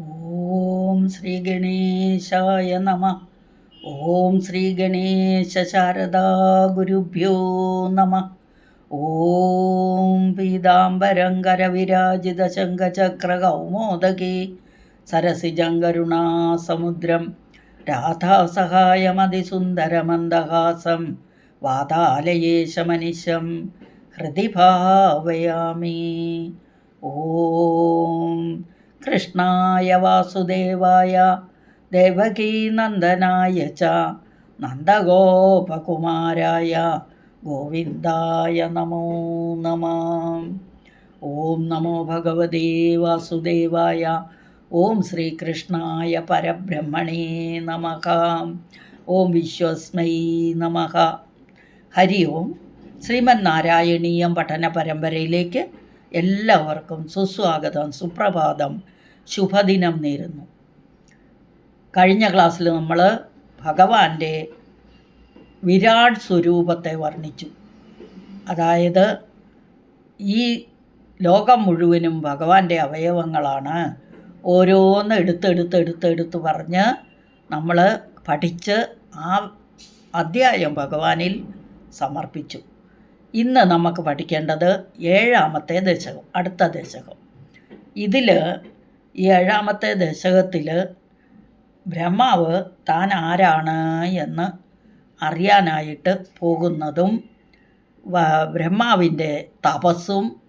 ഓം ശ്രീ ഗണേശായ നമ. ഓം ശ്രീ ഗണേശ ശാരദാ ഗുരുഭ്യോ നമ. ഓം പീതാംബരം കരവിരാജിത ശംഖചക്ര കൗമോദകി സരസിജങ്കരുണാസമുദ്രം രാധാസഹായമതിസുന്ദരമന്ദഹാസം. വാതാലയേശമനിശം. ഹൃദി ഭാവയാമി ഓം കൃഷ്ണായ വാസുദേവായ ദേവകീനന്ദനായ ച നന്ദഗോപകുമാരായ ഗോവിന്ദായ നമോ നമ. ഓം നമോ ഭഗവതേ വാസുദേവായ ഓം ശ്രീകൃഷ്ണായ പരബ്രഹ്മണേ നമ. ഓം വിശ്വസ്മൈ നമ. ഹരി ഓം. ശ്രീമന്നാരായണീയം പഠന പരമ്പരയിലേക്ക് എല്ലാവർക്കും സുസ്വാഗതം സുപ്രഭാതം. ശുഭദിനം നേരുന്നു. കഴിഞ്ഞ ക്ലാസ്സിൽ നമ്മൾ ഭഗവാന്റെ വിരാട് സ്വരൂപത്തെ വർണിച്ചു. അതായത് ഈ ലോകം മുഴുവനും ഭഗവാന്റെ അവയവങ്ങളാണ് ഓരോന്ന് എടുത്തെടുത്ത് എടുത്തെടുത്ത് പറഞ്ഞ് നമ്മൾ പഠിച്ച് ആ അധ്യായം ഭഗവാനിൽ സമർപ്പിച്ചു. ഇന്ന് നമുക്ക് പഠിക്കേണ്ടത് ഏഴാമത്തെ ദശകം അടുത്ത ദശകം. ഇതിൽ ഈ ഏഴാമത്തെ ദശകത്തിൽ ബ്രഹ്മാവ് താൻ ആരാണ് എന്ന് അറിയാനായിട്ട് പോകുന്നതും ബ്രഹ്മാവിന്റെ തപസ്സും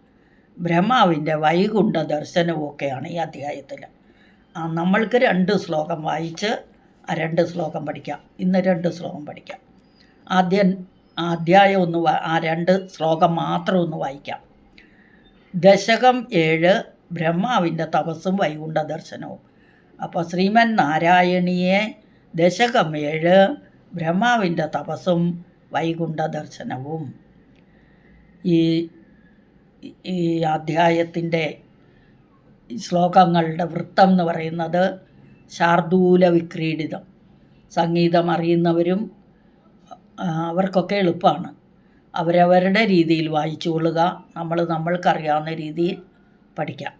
ബ്രഹ്മാവിന്റെ വൈകുണ്ഠ ദർശനവും ഒക്കെയാണ് ഈ അധ്യായത്തിൽ നമ്മൾക്ക് രണ്ട് ശ്ലോകം വായിച്ച് ആ രണ്ട് ശ്ലോകം പഠിക്കാം. ഇന്ന് രണ്ട് ശ്ലോകം പഠിക്കാം. ആദ്യം അധ്യായം ഒന്ന് ആ രണ്ട് ശ്ലോകം മാത്രം ഒന്ന് വായിക്കാം. ദശകം ഏഴ് ബ്രഹ്മാവിന്റെ തപസ്സും വൈകുണ്ഠ ദർശനവും. അപ്പോൾ ശ്രീമൻ നാരായണിയെ ദശകം ഏഴ് ബ്രഹ്മാവിന്റെ തപസ്സും വൈകുണ്ഠ ദർശനവും. ഈ ഈ അധ്യായത്തിന്റെ ശ്ലോകങ്ങളുടെ വൃത്തം എന്ന് പറയുന്നത് ശാർദൂല വിക്രീഡിതം. സംഗീതം അറിയുന്നവരും അവർക്കൊക്കെ എളുപ്പമാണ്. അവരവരുടെ രീതിയിൽ വായിച്ചു കൊള്ളുക. നമ്മൾ നമ്മൾക്കറിയാവുന്ന രീതിയിൽ പഠിക്കാം.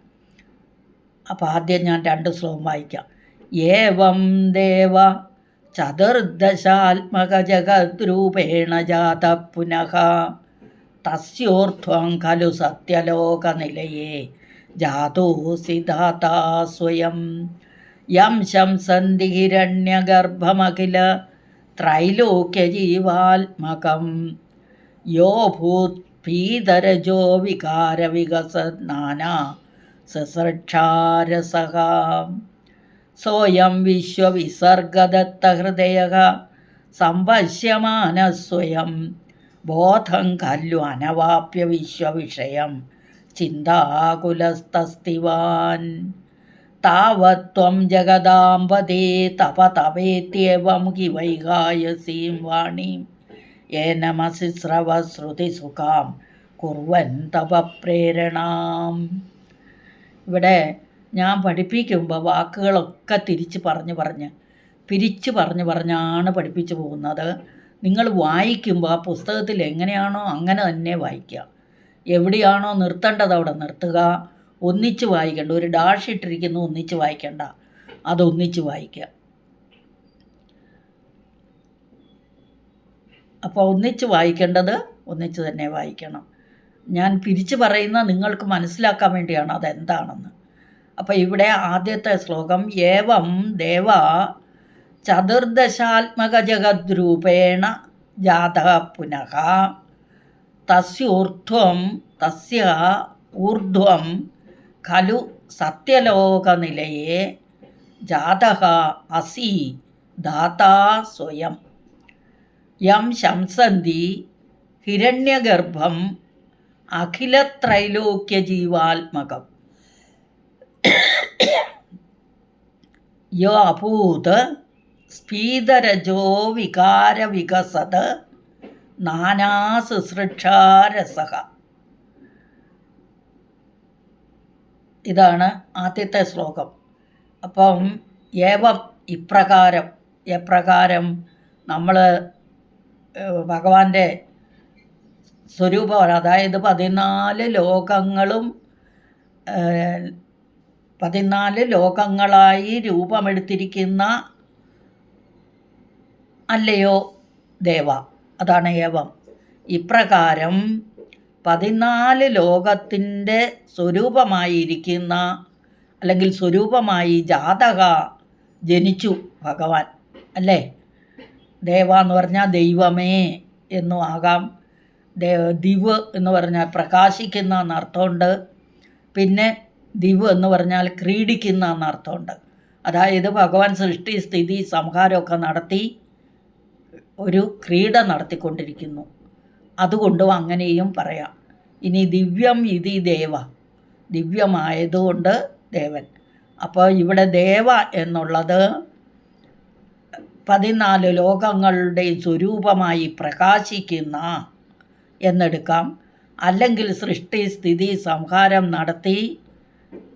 അപ്പോൾ ആദ്യം ഞാൻ രണ്ട് ശ്ലോകം വായിക്കാം. ഏവം ദേവ ചതുർദശാത്മക ജഗദ്രൂപേണ ജാത പുനഃ തസ്യോർധ്വം ഖലു സത്യലോകനിലയേ ജാതോസി സ്വയം. യം ശംസന്തി ഹിരണ്യഗർഭമഖില ത്രൈലോക്യജീവാത്മകം. യോ ഭൂത് പീതരജോ വികാരവികസനാനാ സസൃക്ഷാരസഃ സോയം വിശ്വവിസർഗദത്തഹൃദയ സംപശ്യമാനസ്വയം ബോധം ഖല്ലു അനവാപ്യ വിശ്വവിഷയം ചിന്താകുലസ്തസ്തിവാൻ. താവത്വം ജഗദാംബദേ തപ തപേത്യവം ഹി വൈകായസീം വാണീം ഏനമസി സ്രവശ്രുതിസുഖാം കുർവൻ തപപ്രേരണാം ഇവിടെ ഞാൻ പഠിപ്പിക്കുമ്പോൾ വാക്കുകളൊക്കെ തിരിച്ച് പറഞ്ഞ് പറഞ്ഞ് പിരിച്ച് പറഞ്ഞ് പറഞ്ഞാണ് പഠിപ്പിച്ചു പോകുന്നത്. നിങ്ങൾ വായിക്കുമ്പോൾ ആ പുസ്തകത്തിൽ എങ്ങനെയാണോ അങ്ങനെ തന്നെ വായിക്കുക. എവിടെയാണോ നിർത്തേണ്ടത് അവിടെ നിർത്തുക. ഒന്നിച്ച് വായിക്കേണ്ട. ഒരു ഡാഷ് ഇട്ടിരിക്കുന്നു ഒന്നിച്ച് വായിക്കേണ്ട. അതൊന്നിച്ച് വായിക്കുക. അപ്പോൾ ഒന്നിച്ച് വായിക്കേണ്ടത് ഒന്നിച്ച് തന്നെ വായിക്കണം. ഞാൻ പിരിച്ചു പറയുന്ന നിങ്ങൾക്ക് മനസ്സിലാക്കാൻ വേണ്ടിയാണ് അതെന്താണെന്ന്. അപ്പോൾ ഇവിടെ ആദ്യത്തെ ശ്ലോകം ഏവം ദേവ ചതുർദശാത്മക ജഗദ്രൂപേണ ജാത പുനഃ തസ്യൂർധ്വം തസ്യ ഊർധ്വം ഖലു സത്യലോകനിലയെ ജാത അസി ദാതാ സ്വയം. യം ശംസന്തി ഹിരണ്യഗർഭം അഖിലത്രൈലോക്യജീവാത്മകം. യോ അഭൂത് സ്ഫീതരജോ വികാരവികസത് നാനാസുസൃക്ഷാരസഹ. ഇതാണ് ആദ്യത്തെ ശ്ലോകം. അപ്പം ഏവം ഇപ്രകാരം എപ്രകാരം നമ്മൾ ഭഗവാന്റെ സ്വരൂപമാണ്. അതായത് പതിനാല് ലോകങ്ങളും പതിനാല് ലോകങ്ങളായി രൂപമെടുത്തിരിക്കുന്ന അല്ലയോ ദേവ? അതാണ് ഏവം. ഇപ്രകാരം പതിനാല് ലോകത്തിന്റെ സ്വരൂപമായിരിക്കുന്ന അല്ലെങ്കിൽ സ്വരൂപമായി ജാതക ജനിച്ചു ഭഗവാൻ അല്ലേ? ദേവ എന്ന് പറഞ്ഞാൽ ദൈവമേ എന്നും ആകാം. ദേ ദിവ് എന്ന് പറഞ്ഞാൽ പ്രകാശിക്കുന്ന എന്നർത്ഥമുണ്ട്. പിന്നെ ദിവ് എന്ന് പറഞ്ഞാൽ ക്രീഡിക്കുന്ന എന്നർത്ഥമുണ്ട്. അതായത് ഭഗവാൻ സൃഷ്ടി സ്ഥിതി സംഹാരമൊക്കെ നടത്തി ഒരു ക്രീഡ നടത്തിക്കൊണ്ടിരിക്കുന്നു. അതുകൊണ്ടും അങ്ങനെയും പറയാം. ഇനി ദിവ്യം ഇതി ദേവ. ദിവ്യമായതുകൊണ്ട് ദേവൻ. അപ്പോൾ ഇവിടെ ദേവ എന്നുള്ളത് പതിനാല് ലോകങ്ങളുടെ സ്വരൂപമായി പ്രകാശിക്കുന്ന എന്നെടുക്കാം. അല്ലെങ്കിൽ സൃഷ്ടി സ്ഥിതി സംഹാരം നടത്തി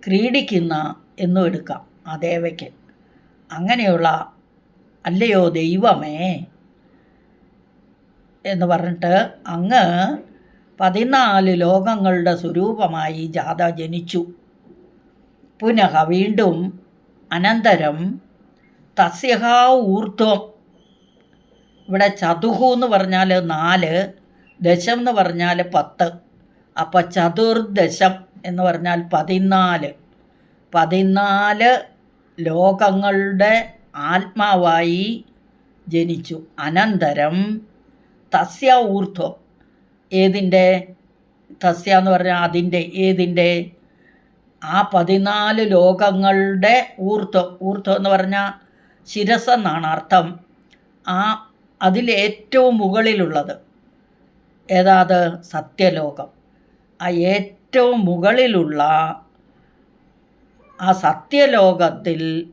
ക്രീഡിക്കുന്ന എന്നും എടുക്കാം. ആ ദേവയ്ക്ക് അങ്ങനെയുള്ള അല്ലയോ ദൈവമേ എന്ന് പറഞ്ഞിട്ട് അങ്ങ് പതിനാല് ലോകങ്ങളുടെ സ്വരൂപമായി ജാഥ ജനിച്ചു. പുനഃ വീണ്ടും അനന്തരം തസ്യഹ ഊർധ്വം. ഇവിടെ ചതുഹു എന്ന് പറഞ്ഞാൽ നാല് ദശം എന്ന് പറഞ്ഞാൽ പത്ത്. അപ്പോൾ ചതുർദശം എന്ന് പറഞ്ഞാൽ പതിനാല്. പതിനാല് ലോകങ്ങളുടെ ആത്മാവായി ജനിച്ചു. അനന്തരം തസ്യ ഊർധ്വം. ഏതിന്റെ? തസ്യ എന്ന് പറഞ്ഞാൽ അതിന്റെ ഏതിന്റെ? ആ പതിനാല് ലോകങ്ങളുടെ ഊർധ്വം. ഊർധ്വം എന്ന് പറഞ്ഞാൽ ശിരസെന്നാണ് അർത്ഥം. ആ അതിലേറ്റവും മുകളിലുള്ളത്. ഏതാത് സത്യലോകം. ആ ഏറ്റവും മുകളിലുള്ള ആ സത്യലോകത്തിൽ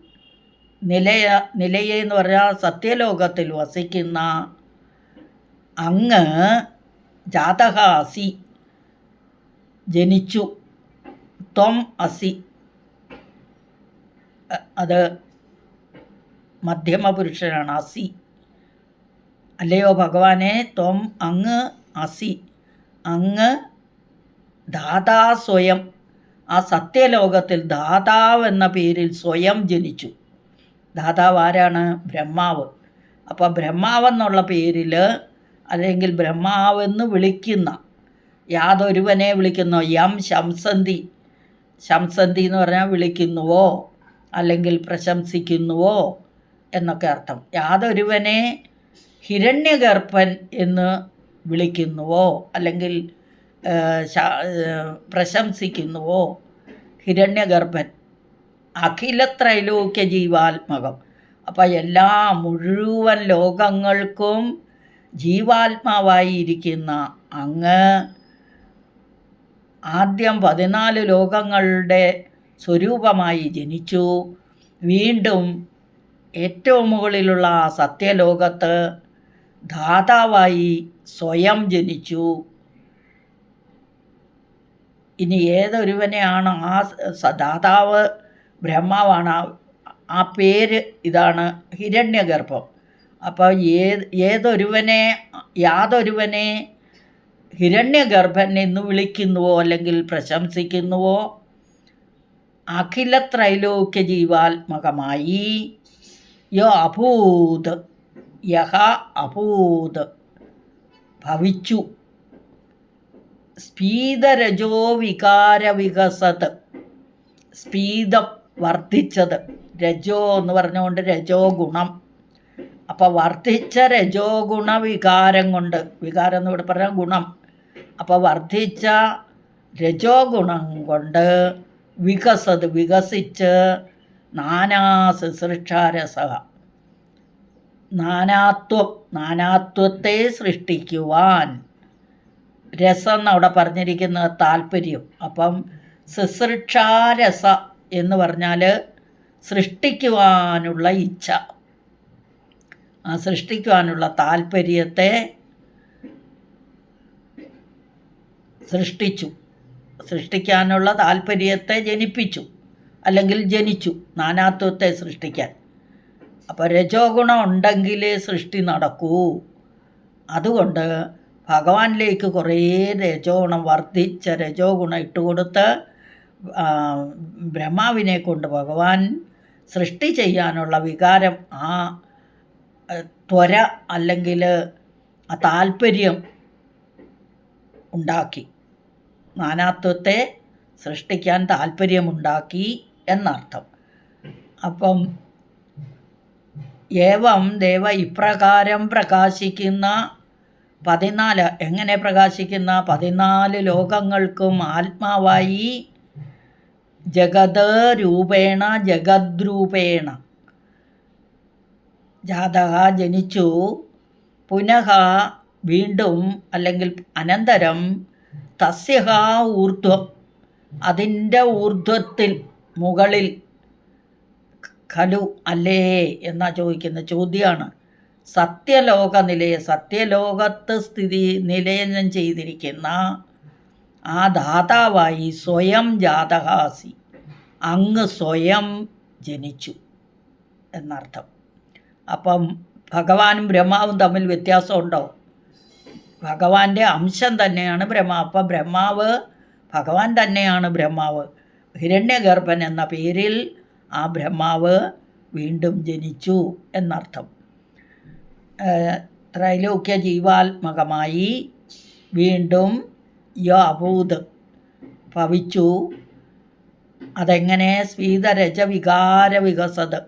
നിലയ എന്ന് പറഞ്ഞാൽ സത്യലോകത്തിൽ വസിക്കുന്ന അങ്ങ് ജാതക അസി ജനിച്ചു. ത്വം അസി. അത് മധ്യമ പുരുഷനാണ് അസി. അല്ലയോ ഭഗവാനെ ത്വം അങ്ങ് അസി. അങ്ങ് ദാതാ സ്വയം. ആ സത്യലോകത്തിൽ ദാതാവ് എന്ന പേരിൽ സ്വയം ജനിച്ചു. ദാതാവ് ആരാണ്? ബ്രഹ്മാവ്. അപ്പോൾ ബ്രഹ്മാവെന്നുള്ള പേരിൽ അല്ലെങ്കിൽ ബ്രഹ്മാവെന്ന് വിളിക്കുന്ന യാതൊരുവനെ വിളിക്കുന്നോ. യം ശംസന്തി ശംസന്തി എന്ന് പറഞ്ഞാൽ വിളിക്കുന്നുവോ? അല്ലെങ്കിൽ പ്രശംസിക്കുന്നുവോ? എന്നൊക്കെ അർത്ഥം. യാതൊരുവനെ ഹിരണ്യഗർഭൻ എന്ന് വിളിക്കുന്നുവോ? അല്ലെങ്കിൽ പ്രശംസിക്കുന്നുവോ? ഹിരണ്യഗർഭൻ അഖിലത്രൈലോക്യ ജീവാത്മകം. അപ്പം എല്ലാ മുഴുവൻ ലോകങ്ങൾക്കും ജീവാത്മാവായി ഇരിക്കുന്ന അങ്ങ് ആദ്യം പതിനാല് ലോകങ്ങളുടെ സ്വരൂപമായി ജനിച്ചു. വീണ്ടും ഏറ്റവും മുകളിലുള്ള ആ സത്യലോകത്ത് ധാതാവായി സ്വയം ജനിച്ചു. ഇനി ഏതൊരുവനെയാണ് ആ ദാതാവ്? ബ്രഹ്മാവാണ്. ആ പേര് ഇതാണ് ഹിരണ്യഗർഭം. അപ്പോൾ ഏത് ഏതൊരുവനെ യാതൊരുവനെ ഹിരണ്യഗർഭൻ എന്ന് വിളിക്കുന്നുവോ അല്ലെങ്കിൽ പ്രശംസിക്കുന്നുവോ? അഖില ത്രൈലോക്യ ജീവാത്മകമായി യോ അഭൂത് യഹ അഭൂത് ഭവിച്ചു. സ്പീതരജോ വികാരവികസത് സ്പീതം വർദ്ധിച്ചത്. രജോ എന്ന് പറഞ്ഞുകൊണ്ട് രജോ ഗുണം. അപ്പോൾ വർദ്ധിച്ച രജോ ഗുണ വികാരം കൊണ്ട് വികാരം എന്ന് ഇവിടെ പറഞ്ഞാൽ ഗുണം. അപ്പോൾ വർദ്ധിച്ച രജോ ഗുണം കൊണ്ട് വികസത് വികസിച്ച് നാനാ ശുശ്രൂഷാരസ നാനാത്വം നാനാത്വത്തെ സൃഷ്ടിക്കുവാൻ. രസം എന്നവിടെ പറഞ്ഞിരിക്കുന്ന താല്പര്യം. അപ്പം ശുശ്രൂഷാരസ എന്ന് പറഞ്ഞാൽ സൃഷ്ടിക്കുവാനുള്ള ഇച്ഛ. ആ സൃഷ്ടിക്കുവാനുള്ള താല്പര്യത്തെ സൃഷ്ടിച്ചു. സൃഷ്ടിക്കാനുള്ള താല്പര്യത്തെ ജനിപ്പിച്ചു. അല്ലെങ്കിൽ ജനിച്ചു. നാനാത്വത്തെ സൃഷ്ടിക്കാൻ. അപ്പോൾ രജോഗുണം ഉണ്ടെങ്കിലേ സൃഷ്ടി നടക്കൂ. അതുകൊണ്ട് ഭഗവാനിലേക്ക് കുറേ രജോ ഗുണം വർദ്ധിച്ച രജോ ഗുണം ഇട്ടുകൊടുത്ത് ബ്രഹ്മാവിനെ കൊണ്ട് ഭഗവാൻ സൃഷ്ടി ചെയ്യാനുള്ള വികാരം ആ ത്വര അല്ലെങ്കിൽ ആ താല്പര്യം ഉണ്ടാക്കി. നാനാത്വത്തെ സൃഷ്ടിക്കാൻ താല്പര്യമുണ്ടാക്കി എന്നർത്ഥം. അപ്പം ഏവം ദേവ ഇപ്രകാരം പ്രകാശിക്കുന്ന പതിനാല് എങ്ങനെ പ്രകാശിക്കുന്ന? പതിനാല് ലോകങ്ങൾക്കും ആത്മാവായി ജഗത് രൂപേണ ജഗദ്രൂപേണ. ജാതക ജനിച്ചു പുനഃ വീണ്ടും അല്ലെങ്കിൽ അനന്തരം തസ്യഹ ഊർധ്വം. അതിന്റെ ഊർധ്വത്തിൽ മുകളിൽ ഖലു അല്ലേ എന്നാ ചോദിക്കുന്ന ചോദ്യമാണ് സത്യലോക നിലയ സത്യലോകത്ത് സ്ഥിതി നിലയനം ചെയ്തിരിക്കുന്ന ആ ദാതാവായി സ്വയം ജാതകാസി അങ്ങ് സ്വയം ജനിച്ചു എന്നർത്ഥം. അപ്പം ഭഗവാനും ബ്രഹ്മാവും തമ്മിൽ വ്യത്യാസമുണ്ടോ? ഭഗവാന്റെ അംശം തന്നെയാണ് ബ്രഹ്മ. അപ്പം ബ്രഹ്മാവ് ഭഗവാൻ തന്നെയാണ് ബ്രഹ്മാവ്. ഹിരണ്യഗർഭൻ എന്ന പേരിൽ ആ ബ്രഹ്മാവ് വീണ്ടും ജനിച്ചു എന്നർത്ഥം. ത്രൈലോക്യ ജീവാത്മകമായി വീണ്ടും യോ അഭൂത് ഭവിച്ചു. അതെങ്ങനെ? സ്വീതരജ വികാര വികസത്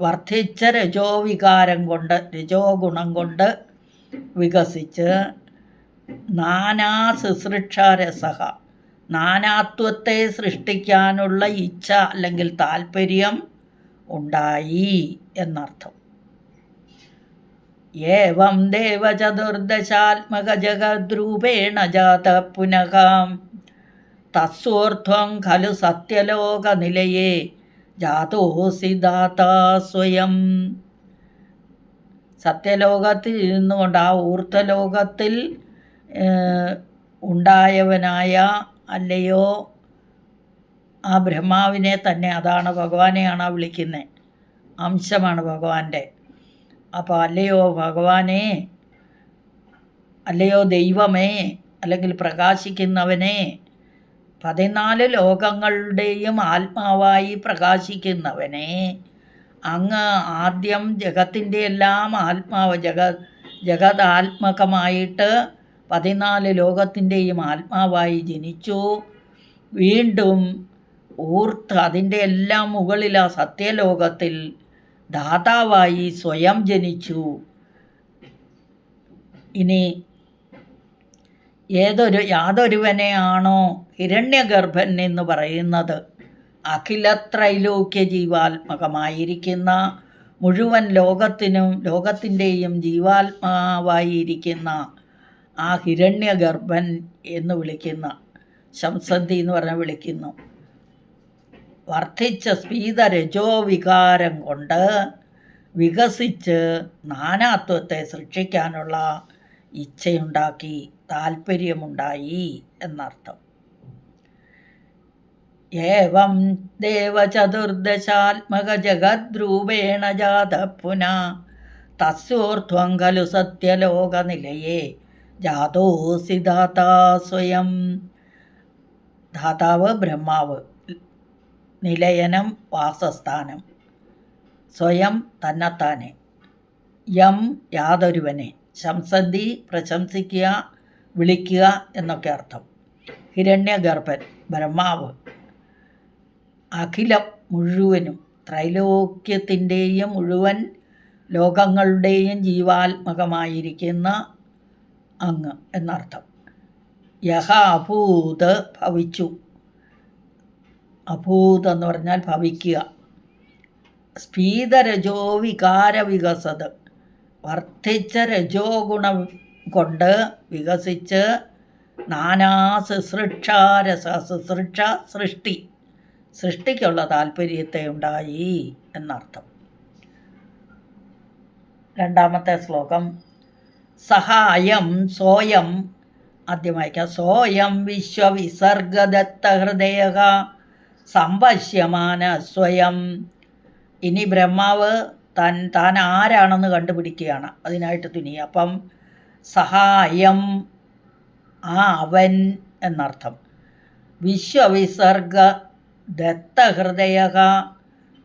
വർദ്ധിച്ച രജോ വികാരം കൊണ്ട് രജോ ഗുണം കൊണ്ട് വികസിച്ച് നാനാ ശുശ്രൂഷാരസഹ നാനാത്വത്തെ സൃഷ്ടിക്കാനുള്ള ഇച്ഛ അല്ലെങ്കിൽ താല്പര്യം ഉണ്ടായി എന്നർത്ഥം. ഏവം ദേവചതുർദശാത്മക ജഗദ്രൂപേണ ജാത പുനഃ തസ്സോർധ്വം ഖലു സത്യലോകനിലയേ ജാതോസി ദാതാ സ്വയം. സത്യലോകത്തിൽ ഇരുന്നുകൊണ്ട് ആ ഊർദ്ധലോകത്തിൽ ഉണ്ടായവനായ അല്ലയോ? ആ ബ്രഹ്മാവിനെ തന്നെ അതാണ് ഭഗവാനെയാണ് ആ വിളിക്കുന്നത് അംശമാണ് ഭഗവാന്റെ. അപ്പോൾ അല്ലയോ ഭഗവാനെ? അല്ലയോ ദൈവമേ? അല്ലെങ്കിൽ പ്രകാശിക്കുന്നവനെ? പതിനാല് ലോകങ്ങളുടെയും ആത്മാവായി പ്രകാശിക്കുന്നവനെ. അങ്ങ് ആദ്യം ജഗത്തിന്റെ എല്ലാം ആത്മാവ് ജഗ ജഗതാത്മകമായിട്ട് പതിനാല് ലോകത്തിന്റെയും ആത്മാവായി ജനിച്ചു. വീണ്ടും ഊർത്ത് അതിന്റെ എല്ലാം മുകളിൽ ആ സത്യലോകത്തിൽ ദാതാവായി സ്വയം ജനിച്ചു. ഇനി ഏതൊരു യാതൊരുവനെയാണോ ഹിരണ്യഗർഭൻ എന്ന് പറയുന്നത്? അഖിലത്രൈലോക്യ ജീവാത്മകമായിരിക്കുന്ന മുഴുവൻ ലോകത്തിനും ലോകത്തിന്റെയും ജീവാത്മാവായിരിക്കുന്ന ആ ഹിരണ്യഗർഭൻ എന്ന് വിളിക്കുന്ന ശംസന്ധി എന്ന് പറഞ്ഞ് വിളിക്കുന്നു. വർദ്ധിച്ച സ്പീത രജോവികാരം കൊണ്ട് വികസിച്ച് നാനാത്വത്തെ സൃഷ്ടിക്കാനുള്ള ഇച്ഛയുണ്ടാക്കി താല്പര്യമുണ്ടായി എന്നർത്ഥം. ഏവം ദേവചതുർദശാത്മക ജഗദ്രൂപേണ ജാത പുന തസ്യോർധ്വം ഖലു സത്യലോകനിലയേ ജാതോസി ദാതാ സ്വയം. ധാതാവ് ബ്രഹ്മാവ്. നിലയനം വാസസ്ഥാനം. സ്വയം തന്നെത്താനെ. യം യാതൊരുവനെ. ശംസന്തി പ്രശംസിക്കുക വിളിക്കുക എന്നൊക്കെ അർത്ഥം. ഹിരണ്യഗർഭൻ ബ്രഹ്മാവ്. അഖിലം മുഴുവനും ത്രൈലോക്യത്തിന്റെയും മുഴുവൻ ലോകങ്ങളുടെയും ജീവാത്മകമായിരിക്കുന്ന അങ്ങ് എന്നർത്ഥം. യഹ അഭൂത് ഭവിച്ചു. അഭൂത് എന്ന് പറഞ്ഞാൽ ഭവിക്കുക. സ്ഫീതരജോ വികാര വികസത് വർദ്ധിച്ച രജോ ഗുണം കൊണ്ട് വികസിച്ച് നാനാ ശുശ്രൂഷാരസ ശുശ്രൂഷ സൃഷ്ടി. സൃഷ്ടിക്കുള്ള താല്പര്യത്തെ ഉണ്ടായി എന്നർത്ഥം. രണ്ടാമത്തെ ശ്ലോകം. സഹായം സോയം ആദ്യം വായിക്കാം. സോയം വിശ്വവിസർഗദത്ത ഹൃദയ സ്വയം. ഇനി ബ്രഹ്മാവ് തൻ താൻ ആരാണെന്ന് കണ്ടുപിടിക്കുകയാണ്. അതിനായിട്ട് തുനി അപ്പം സഹായം ആ അവൻ എന്നർത്ഥം. വിശ്വവിസർഗ ദത്തഹൃദയ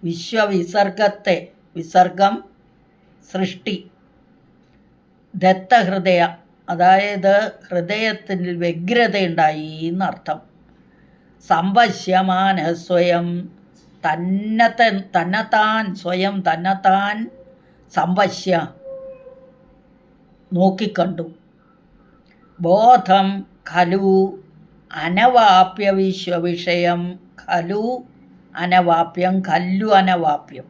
വിശ്വവിസർഗത്തെ വിസർഗം സൃഷ്ടി. ദത്തഹൃദയ അതായത് ഹൃദയത്തിൽ വ്യഗ്രതയുണ്ടായി എന്നർത്ഥം. സമ്പശ്യമാന സ്വയം. തന്നത്തെ തന്നെത്താൻ സ്വയം തന്നെത്താൻ സമ്പശ്യ നോക്കിക്കണ്ടു. ബോധം ഖലു അനവാപ്യ വിശ്വവിഷയം ഖലു അനവാപ്യം ഖല്ലു അനവാപ്യം.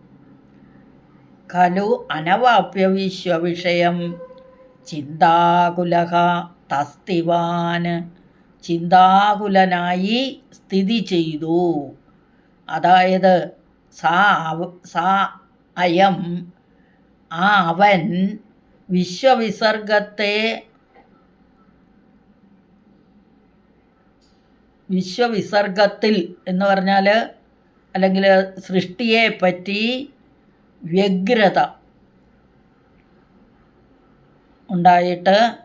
ഖലു അനവാപ്യ വിശ്വവിഷയം ചിന്താകുലഹ തസ്തിവാൻ. ചിന്താകുലനായി സ്ഥിതി ചെയ്തു. അതായത് സാ സാ അയം ആ അവൻ വിശ്വവിസർഗത്തെ വിശ്വവിസർഗത്തിൽ എന്ന് പറഞ്ഞാൽ അല്ലെങ്കിൽ സൃഷ്ടിയെ പറ്റി വ്യഗ്രത. ഉണ്ടായിട്ട്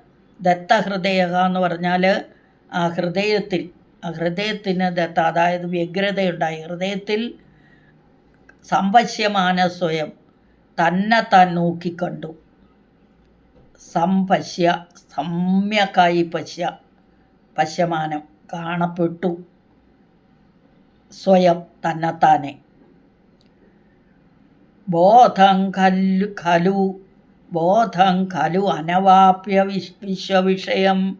ദത്തഹൃദയ എന്ന് പറഞ്ഞാൽ ആ ഹൃദയത്തിൽ ആ ഹൃദയത്തിന് ദത്ത അതായത് വ്യഗ്രതയുണ്ടായി. ഹൃദയത്തിൽ സമ്പശ്യമാന സ്വയം. തന്നെ താൻ നോക്കിക്കണ്ടു. സംപശ്യ സമ്യക്കായി പശ്യ പശ്യമാനം കാണപ്പെട്ടു. സ്വയം തന്നെത്താനെ. ബോധം ഖല്ലു ഖലു ബോധം ഖലു അനവാപ്യ വിശ് വിശ്വവിഷയം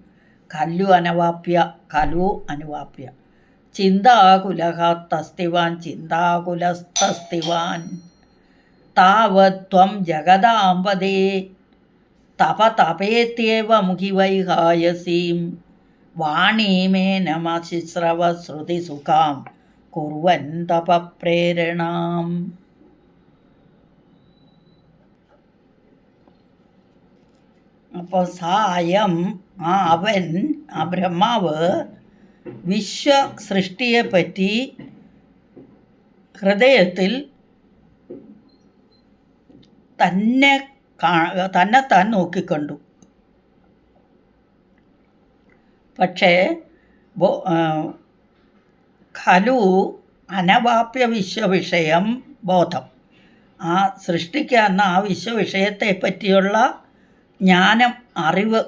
ഖല്ലു അനവാപ്യ ഖലു അനുവാപ്യ. ചിന്താകുലഹ തസ്തിവാൻ ചിന്താകുലസ്തസ്തിവാൻ താവത്വം ജഗദാമ്പതേ തപ തപേത്യവ മുഖിവൈഹായസീം. വാണീമേനമശിശ്രവ ശ്രുതിസുഖാം. കുർവൻ തപപ്രേരണാം. അപ്പോൾ സായം ആ അവൻ ആ ബ്രഹ്മാവ് വിശ്വ സൃഷ്ടിയെപ്പറ്റി ഹൃദയത്തിൽ തന്നെ തന്നെ താൻ നോക്കിക്കണ്ടു. പക്ഷേ ഖലു അനവാപ്യ വിശ്വവിഷയം ബോധം. ആ സൃഷ്ടിക്കാവുന്ന ആ വിശ്വവിഷയത്തെ പറ്റിയുള്ള ജ്ഞാനം അറിവ്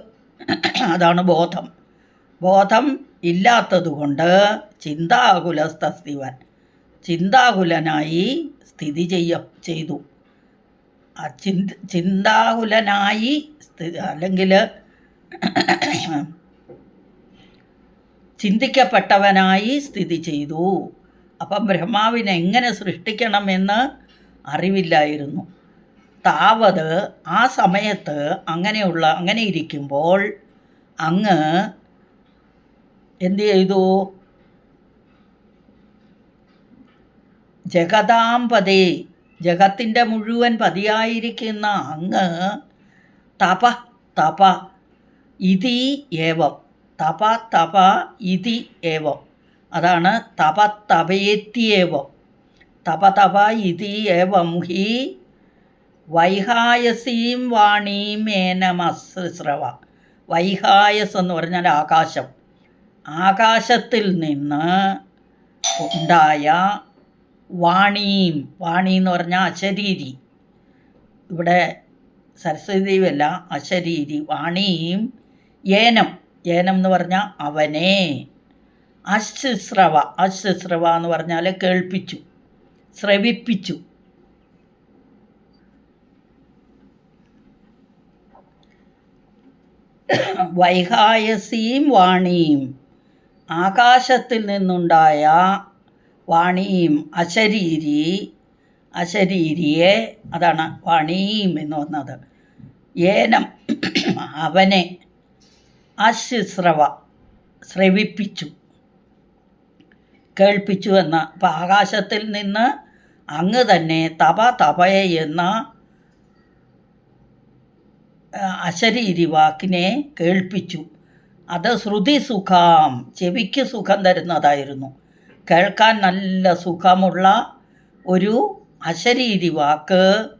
അതാണ് ബോധം. ബോധം ഇല്ലാത്തതുകൊണ്ട് ചിന്താകുലസ്ഥിവൻ ചിന്താകുലനായി സ്ഥിതി ചെയ്യ ചെയ്തു. ആ ചിന്ത ചിന്താകുലനായി അല്ലെങ്കിൽ ചിന്തിക്കപ്പെട്ടവനായി സ്ഥിതി ചെയ്തു. അപ്പം ബ്രഹ്മാവിനെ എങ്ങനെ സൃഷ്ടിക്കണമെന്ന് അറിവില്ലായിരുന്നു. താവത് ആ സമയത്ത് അങ്ങനെയുള്ള അങ്ങനെ ഇരിക്കുമ്പോൾ അങ്ങ് എന്തു ചെയ്തു? ജഗതാംപതേ ജഗത്തിന്റെ മുഴുവൻ പതിയായിരിക്കുന്ന അങ്ങ് തപ തപ ഇതി ഏവം. തപ തപ ഇതി ഏവം. അതാണ് തപ തപേത്യേവം തപ തപ ഇതി ഏവം ഹി വൈഹായസീം വാണീമേനമസ്രവ വൈഹായസ് എന്ന് പറഞ്ഞാൽ ആകാശം. ആകാശത്തിൽ നിന്ന് ഉണ്ടായ വാണീം വാണി എന്ന് പറഞ്ഞാൽ അശരീരി. ഇവിടെ സരസ്വതി ദേവിയല്ല അശരീരി വാണിയും ഏനം. ഏനം എന്ന് പറഞ്ഞാൽ അവനെ. അശുശ്രവ അശുശ്രവ എന്ന് പറഞ്ഞാൽ കേൾപ്പിച്ചു ശ്രവിപ്പിച്ചു. വൈഹായസീം വാണിയും ആകാശത്തിൽ നിന്നുണ്ടായ വാണിയും അശരീരി അശരീരിയെ അതാണ് വാണിയും എന്ന് വന്നത് ഏനം അവനെ അശുശ്രവ ശ്രവിപ്പിച്ചു കേൾപ്പിച്ചു എന്ന. ആകാശത്തിൽ നിന്ന് അങ്ങ് തന്നെ തപ തപയ എന്ന അശരീരി വാക്കിനെ കേൾപ്പിച്ചു. അത് ശ്രുതി സുഖം ചെവിക്ക് സുഖം തരുന്നതായിരുന്നു. കേൾക്കാൻ നല്ല സുഖമുള്ള ഒരു അശരീരി വാക്ക്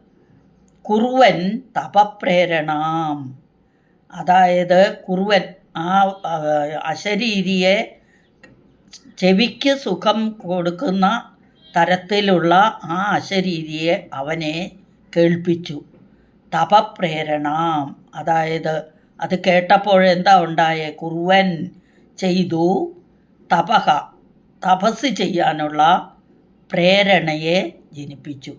കുറുവൻ തപപ്രേരണാം. അതായത് കുറുവൻ ആ അശരീരിയെ ചെവിക്ക് സുഖം കൊടുക്കുന്ന തരത്തിലുള്ള ആ അശരീരിയെ അവനെ കേൾപ്പിച്ചു. തപപ്രേരണാം. അതായത് അത് കേട്ടപ്പോൾ എന്താ ഉണ്ടായേ? കുറുവൻ ചെയ്തു തപഹ തപസ് ചെയ്യാനുള്ള പ്രേരണയെ ജനിപ്പിച്ചു.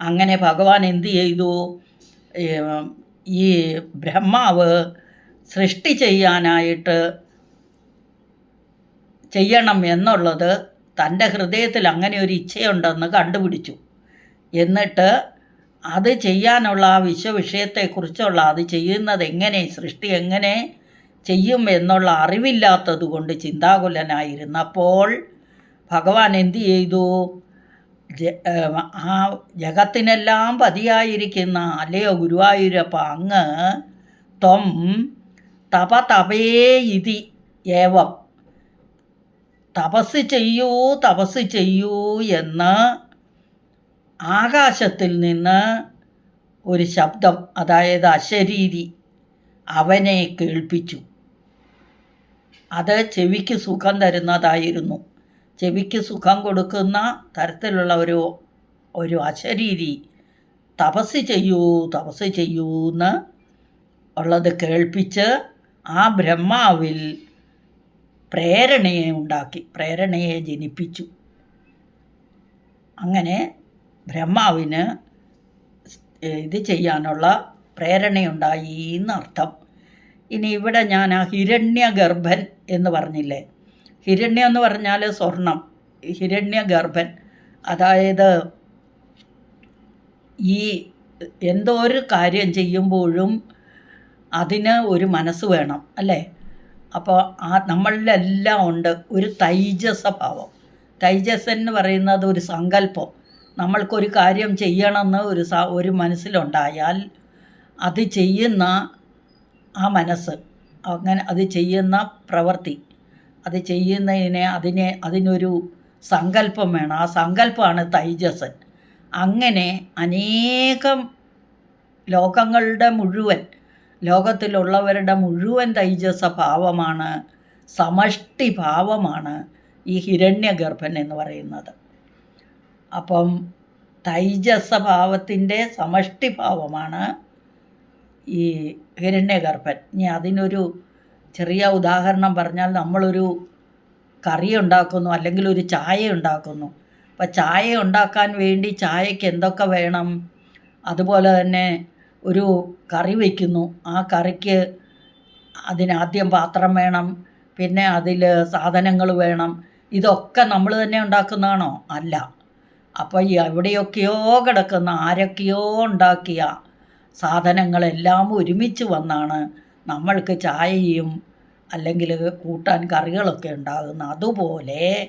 അങ്ങനെ ഭഗവാൻ എന്ത് ചെയ്തു? ഈ ബ്രഹ്മാവ് സൃഷ്ടി ചെയ്യാനായിട്ട് ചെയ്യണം എന്നുള്ളത് തന്റെ ഹൃദയത്തിൽ അങ്ങനെ ഒരു ഇച്ഛയുണ്ടെന്ന് കണ്ടുപിടിച്ചു. എന്നിട്ട് അത് ചെയ്യാനുള്ള ആ വിശ്വവിഷയത്തെക്കുറിച്ചുള്ള അത് ചെയ്യുന്നത് എങ്ങനെ സൃഷ്ടി എങ്ങനെ ചെയ്യും എന്നുള്ള അറിവില്ലാത്തത് കൊണ്ട് ചിന്താകുലനായിരുന്നപ്പോൾ ഭഗവാൻ എന്തു ചെയ്തു? ആ ജഗത്തിനെല്ലാം പതിയായിരിക്കുന്ന അല്ലയോ ഗുരുവായൂരപ്പ അങ്ങ് ത്വം തപ തപേ ഇതി ഏവം. തപസ് ചെയ്യൂ തപസ് ചെയ്യൂ എന്ന് ആകാശത്തിൽ നിന്ന് ഒരു ശബ്ദം അതായത് അശരീരി അവനെ കേൾപ്പിച്ചു. അത് ചെവിക്ക് സുഖം തരുന്നതായിരുന്നു. ചെവിക്ക് സുഖം കൊടുക്കുന്ന തരത്തിലുള്ള ഒരു ഒരു അശരീരി തപസ് ചെയ്യൂ തപസ് ചെയ്യൂ എന്ന് ഉള്ളത് കേൾപ്പിച്ച് ആ ബ്രഹ്മാവിൽ പ്രേരണയെ ഉണ്ടാക്കി പ്രേരണയെ ജനിപ്പിച്ചു. അങ്ങനെ ബ്രഹ്മാവിന് ഇത് ചെയ്യാനുള്ള പ്രേരണയുണ്ടായി എന്നർത്ഥം ഇനി ഇവിടെ ഞാൻ ആ ഹിരണ്യഗർഭൻ എന്ന് പറഞ്ഞില്ലേ? ഹിരണ്യം എന്ന് പറഞ്ഞാൽ സ്വർണം. ഹിരണ്യഗർഭൻ അതായത് ഈ എന്തോ ഒരു കാര്യം ചെയ്യുമ്പോഴും അതിന് ഒരു മനസ്സ് വേണം അല്ലേ? അപ്പോൾ ആ നമ്മളിലെല്ലാം ഉണ്ട് ഒരു തൈജസ ഭാവം. തൈജസ് എന്ന് പറയുന്നത് ഒരു സങ്കല്പം. നമ്മൾക്കൊരു കാര്യം ചെയ്യണമെന്ന് ഒരു സ ഒരു മനസ്സിലുണ്ടായാൽ അത് ചെയ്യുന്ന ആ മനസ്സ് അങ്ങനെ അത് ചെയ്യുന്ന പ്രവൃത്തി അത് ചെയ്യുന്നതിനെ അതിനെ അതിനൊരു സങ്കല്പം വേണം. ആ സങ്കല്പമാണ് തൈജസൻ. അങ്ങനെ അനേകം ലോകങ്ങളുടെ മുഴുവൻ ലോകത്തിലുള്ളവരുടെ മുഴുവൻ തൈജസ ഭാവമാണ് സമഷ്ടി ഭാവമാണ് ഈ ഹിരണ്യഗർഭൻ എന്ന് പറയുന്നത്. അപ്പം തൈജസ്വഭാവത്തിന്റെ സമഷ്ടിഭാവമാണ് സമഷ്ടി ഭാവമാണ് ഈ ഹിരണ്യഗർഭൻ. ഇനി അതിനൊരു ചെറിയ ഉദാഹരണം പറഞ്ഞാൽ നമ്മളൊരു കറി ഉണ്ടാക്കുന്നു അല്ലെങ്കിൽ ഒരു ചായ ഉണ്ടാക്കുന്നു. അപ്പം ചായ ഉണ്ടാക്കാൻ വേണ്ടി ചായക്ക് എന്തൊക്കെ വേണം? അതുപോലെ തന്നെ ഒരു കറി വയ്ക്കുന്നു. ആ കറിക്ക് അതിനാദ്യം പാത്രം വേണം പിന്നെ അതിൽ സാധനങ്ങൾ വേണം. ഇതൊക്കെ നമ്മൾ തന്നെ ഉണ്ടാക്കുന്നതാണോ? അല്ല. അപ്പോൾ എവിടെയൊക്കെയോ കിടക്കുന്ന ആരൊക്കെയോ ഉണ്ടാക്കിയ സാധനങ്ങളെല്ലാം ഒരുമിച്ച് വന്നാണ് നമ്മൾക്ക് ചായയും അല്ലെങ്കിൽ കൂട്ടാൻ കറികളൊക്കെ ഉണ്ടാകുന്ന. അതുപോലെ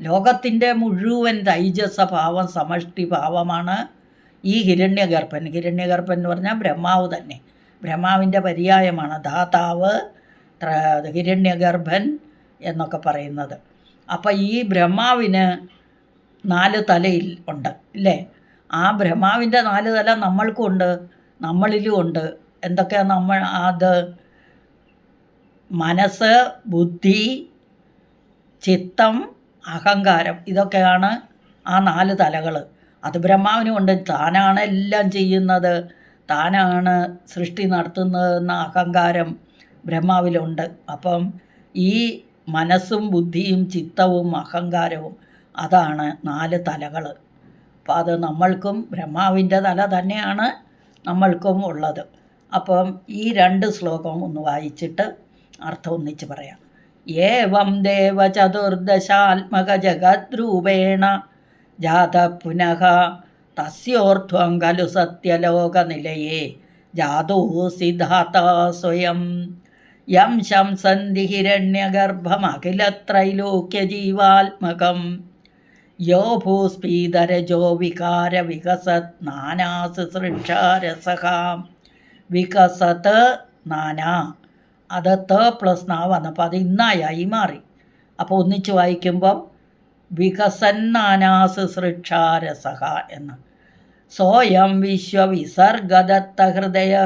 ലോകത്തിന്റെ മുഴുവൻ തൈജസ ഭാവം സമഷ്ടി ഭാവമാണ് ഈ ഹിരണ്യഗർഭൻ. ഹിരണ്യഗർഭൻ എന്ന് പറഞ്ഞാൽ ബ്രഹ്മാവ് തന്നെ. ബ്രഹ്മാവിന്റെ പര്യായമാണ് ധാതാവ് ഹിരണ്യഗർഭൻ എന്നൊക്കെ പറയുന്നത്. അപ്പം ഈ ബ്രഹ്മാവിന് നാല് തലയിൽ ഉണ്ട് ഇല്ലേ? ആ ബ്രഹ്മാവിന്റെ നാല് തല നമ്മൾക്കും ഉണ്ട് നമ്മളിലും ഉണ്ട്. എന്തൊക്കെയാണ് നമ്മൾ അത്? മനസ്സ് ബുദ്ധി ചിത്തം അഹങ്കാരം ഇതൊക്കെയാണ് ആ നാല് തലകൾ. അത് ബ്രഹ്മാവിനും ഉണ്ട്. താനാണ് എല്ലാം ചെയ്യുന്നത്. താനാണ് സൃഷ്ടി നടത്തുന്നതെന്ന അഹങ്കാരം ബ്രഹ്മാവിലുണ്ട്. അപ്പം ഈ മനസ്സും ബുദ്ധിയും ചിത്തവും അഹങ്കാരവും അതാണ് നാല് തലകൾ അപ്പം അത് നമ്മൾക്കും ബ്രഹ്മാവിന്റെ തല തന്നെയാണ് നമ്മൾക്കും ഉള്ളത്. അപ്പം ഈ രണ്ട് ശ്ലോകം ഒന്ന് വായിച്ചിട്ട് അർത്ഥം ഒന്നിച്ച് പറയാം. ഏവം ദേവചതുർദശാത്മക ജഗദ്രൂപേണ ജാത പുനഃ തസ്യോർധ്വം ഖലു സത്യലോകനിലയേ ജാതോ സിദ്ധാത സ്വയം. യം ശംസന്ധി ഹിരണ്യഗർഭമഖിലത്രൈലോക്യജീവാത്മകം യോ ഭൂസ്പീതരജോ വികാര വികസത് നാനാസൃക്ഷാരസഹാം വികസത് നാനാ. അത് ത പ്ലസ് നാ വന്നപ്പോൾ അത് ഇന്നായി മാറി. അപ്പോൾ ഒന്നിച്ച് വായിക്കുമ്പം വികസൻ നാനാസൃക്ഷാരസഹ എന്ന്. സോയം വിശ്വവിസർഗദത്ത ഹൃദയ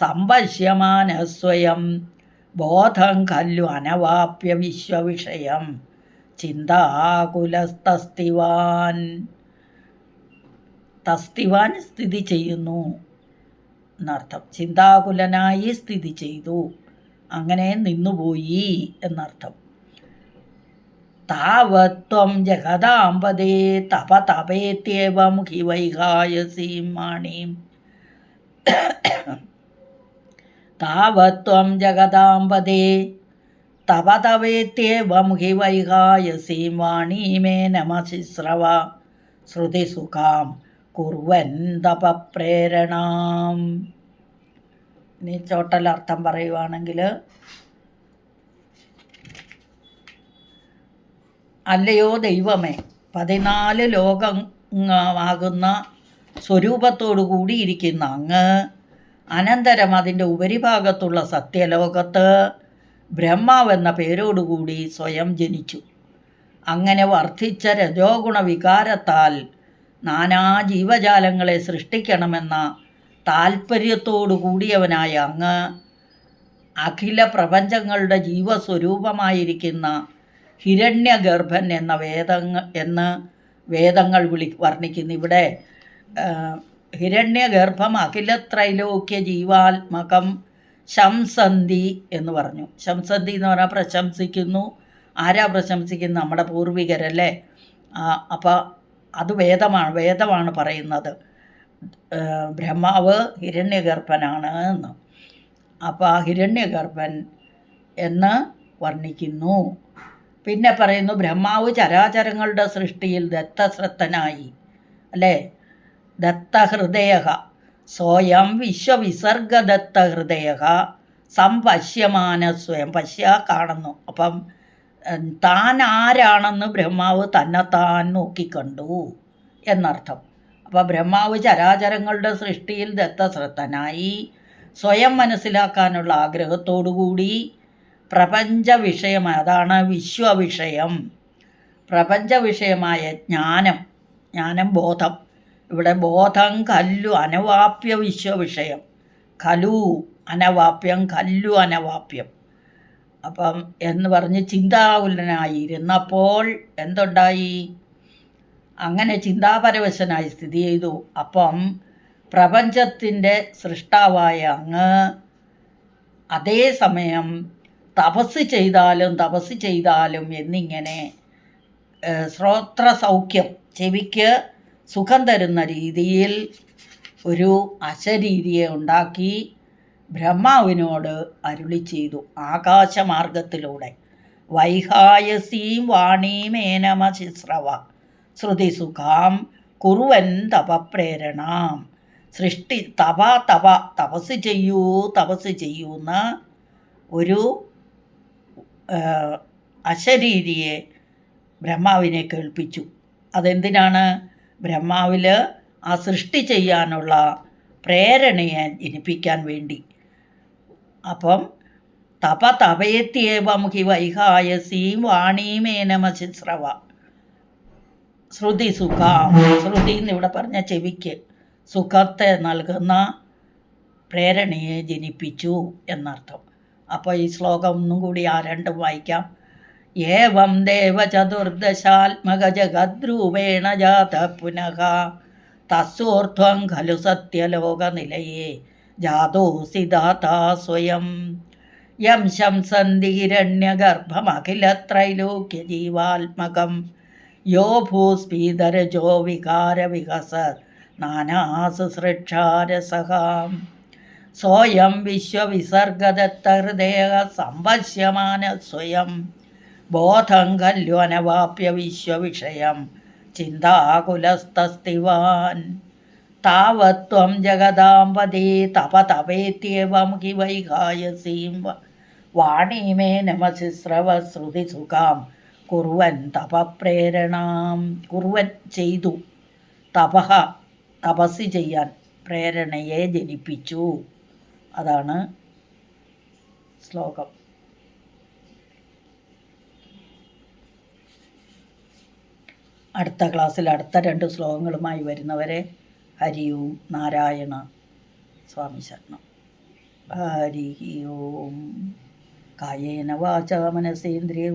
സംവശ്യമാന സ്വയം ബോധം ഖല്ലു അനവാപ്യ വിശ്വവിഷയം. ചിന്താകുലസ്തസ്തിവാൻ. തസ്തിവാൻ സ്ഥിതി ചെയ്യുന്നു എന്നർത്ഥം. ചിന്താകുലനായി സ്ഥിതി ചെയ്തു. അങ്ങനെ നിന്നുപോയി എന്നർത്ഥം. താവത്വം ജഗദാമ്പതേ തപ തപേത്യവം ഹി വൈകായസീം മാണീം. താവത്വം ജഗദാമ്പതേ തപ തപേത്യവം ഹി വൈകായസീം വാണീമേ നമശിശ്രവ ശ്രുതിസുഖാം കുർവൻ തപപ്രേരണാം. ഇനി ചോട്ടലർത്ഥം പറയുവാണെങ്കിൽ അല്ലയോ ദൈവമേ പതിനാല് ലോകമാകുന്ന സ്വരൂപത്തോടു കൂടിയിരിക്കുന്ന അങ്ങ് അനന്തരം അതിന്റെ ഉപരിഭാഗത്തുള്ള സത്യലോകത്ത് ബ്രഹ്മാവെന്ന പേരോടുകൂടി സ്വയം ജനിച്ചു. അങ്ങനെ വർദ്ധിച്ച രജോഗുണ വികാരത്താൽ നാനാ ജീവജാലങ്ങളെ സൃഷ്ടിക്കണമെന്ന താൽപ്പര്യത്തോടു കൂടിയവനായ അങ്ങ് അഖില പ്രപഞ്ചങ്ങളുടെ ജീവസ്വരൂപമായിരിക്കുന്ന ഹിരണ്യഗർഭൻ എന്ന വേദങ്ങൾ എന്ന് വേദങ്ങൾ വിളി വർണിക്കുന്നു. ഇവിടെ ഹിരണ്യഗർഭം ഹിരണ്യഗർഭം അഖിലത്രൈലോക്യ ജീവാത്മകം ശംസന്തി എന്ന് പറഞ്ഞു. ശംസന്തി എന്ന് പറഞ്ഞാൽ പ്രശംസിക്കുന്നു. ആരാ പ്രശംസിക്കുന്നു നമ്മുടെ പൂർവികരല്ലേ? അപ്പോൾ അത് വേദമാണ് വേദമാണ് പറയുന്നത്. ബ്രഹ്മാവ് ഹിരണ്യഗർഭനാണ് എന്ന്. അപ്പോൾ ആ ഹിരണ്യഗർഭൻ എന്ന് വർണിക്കുന്നു. പിന്നെ പറയുന്നു ബ്രഹ്മാവ് ചരാചരങ്ങളുടെ സൃഷ്ടിയിൽ ദത്തശ്രദ്ധനായി. അല്ലേ? ദത്തഹൃദയ സ്വയം വിശ്വവിസർഗദത്ത ഹൃദയ സംപശ്യമാന സ്വയം പശ്യ കാണുന്നു. അപ്പം താൻ ആരാണെന്ന് ബ്രഹ്മാവ് തന്നെത്താൻ നോക്കിക്കണ്ടു എന്നർത്ഥം. അപ്പോൾ ബ്രഹ്മാവ് ചരാചരങ്ങളുടെ സൃഷ്ടിയിൽ ദത്തശ്രദ്ധനായി സ്വയം മനസ്സിലാക്കാനുള്ള ആഗ്രഹത്തോടുകൂടി പ്രപഞ്ച വിഷയമായ അതാണ് വിശ്വവിഷയം പ്രപഞ്ച വിഷയമായ ജ്ഞാനം ജ്ഞാനം ബോധം ഇവിടെ ബോധം കല്ലു അനവാപ്യ വിശ്വവിഷയം. കലു അനവാപ്യം കല്ലു അനവാപ്യം. അപ്പം എന്ന് പറഞ്ഞ് ചിന്താകുലനായിരുന്നപ്പോൾ എന്തുണ്ടായി? അങ്ങനെ ചിന്താപരവശനായി സ്ഥിതി ചെയ്തു. അപ്പം പ്രപഞ്ചത്തിന്റെ സൃഷ്ടാവായ അങ്ങ് അതേസമയം തപസ് ചെയ്താലും തപസ് ചെയ്താലും എന്നിങ്ങനെ ശ്രോത്ര സൗഖ്യം ചെവിക്ക് സുഖം തരുന്ന രീതിയിൽ ഒരു അശരീരിയെ ഉണ്ടാക്കി ബ്രഹ്മാവിനോട് അരുളി ചെയ്തു ആകാശമാർഗത്തിലൂടെ. വൈഹായസീം വാണീമേനമശിശ്രവ ശ്രുതിസുഖാം കുറുവൻ തപപ്രേരണാം സൃഷ്ടി തപ തപ തപസ് ചെയ്യൂ തപസ് ചെയ്യൂന്ന ഒരു അശരീരിയെ ബ്രഹ്മാവിനെ കേൾപ്പിച്ചു. അതെന്തിനാണ്? ബ്രഹ്മാവിൽ ആ സൃഷ്ടി ചെയ്യാനുള്ള പ്രേരണയെ ജനിപ്പിക്കാൻ വേണ്ടി. അപ്പം തപ തപയത്യേവം ഹി വൈഹായസീം വാണീമേനമശിശ്രവ ശ്രുതി സുഖ. ശ്രുതി എന്നിവിടെ പറഞ്ഞ ചെവിക്ക് സുഖത്തെ നൽകുന്ന പ്രേരണയെ ജനിപ്പിച്ചു എന്നർത്ഥം. അപ്പോൾ ഈ ശ്ലോകം ഒന്നും കൂടി ആ രണ്ടും വായിക്കാം. ഏവം ദേവചതുർദശാത്മക ജഗദ്രൂപേണ ജാത പുനഃ. തസ്സോർധ്വം ഖലു സത്യലോകനിലയേ ജാതോസി ദാതാ സ്വയം. യം ശംസന്തി ഹിരണ്യഗർഭമഖിലത്രൈലോക്യജീവാത്മകം. യോ ഭൂസ്ഫീതരജോ വികാരവികസ നാനാസുസൃക്ഷാരസഹാം സ്വയം വിശ്വവിസർഗദത്തഹൃദയ സംവശ്യമാന സ്വയം. ബോധം കല്വനവാപ്യ വിശ്വവിഷയം ചിന്താകുലസ്തസ്തിവാൻ. താവത്വം ജഗദാമ്പതി തപ തപേത്യവം ഹി വൈകായസീം. വാണീമേ നമശിശ്രവ ശ്രുതി സുഖാം. കുറുവൻ തപപ്രേരണാം. കുറുവൻ ചെയ്തു. തപഹ തപസ് ചെയ്യാൻ പ്രേരണയെ ജനിപ്പിച്ചു. അതാണ് ശ്ലോകം. അടുത്ത ക്ലാസ്സിൽ അടുത്ത രണ്ട് ശ്ലോകങ്ങളുമായി വരുന്നവരെ ഹരിയും നാരായണ സ്വാമി ശരണം. ഹരി ഓം. കായേന വാച മനസേന്ദ്രിയ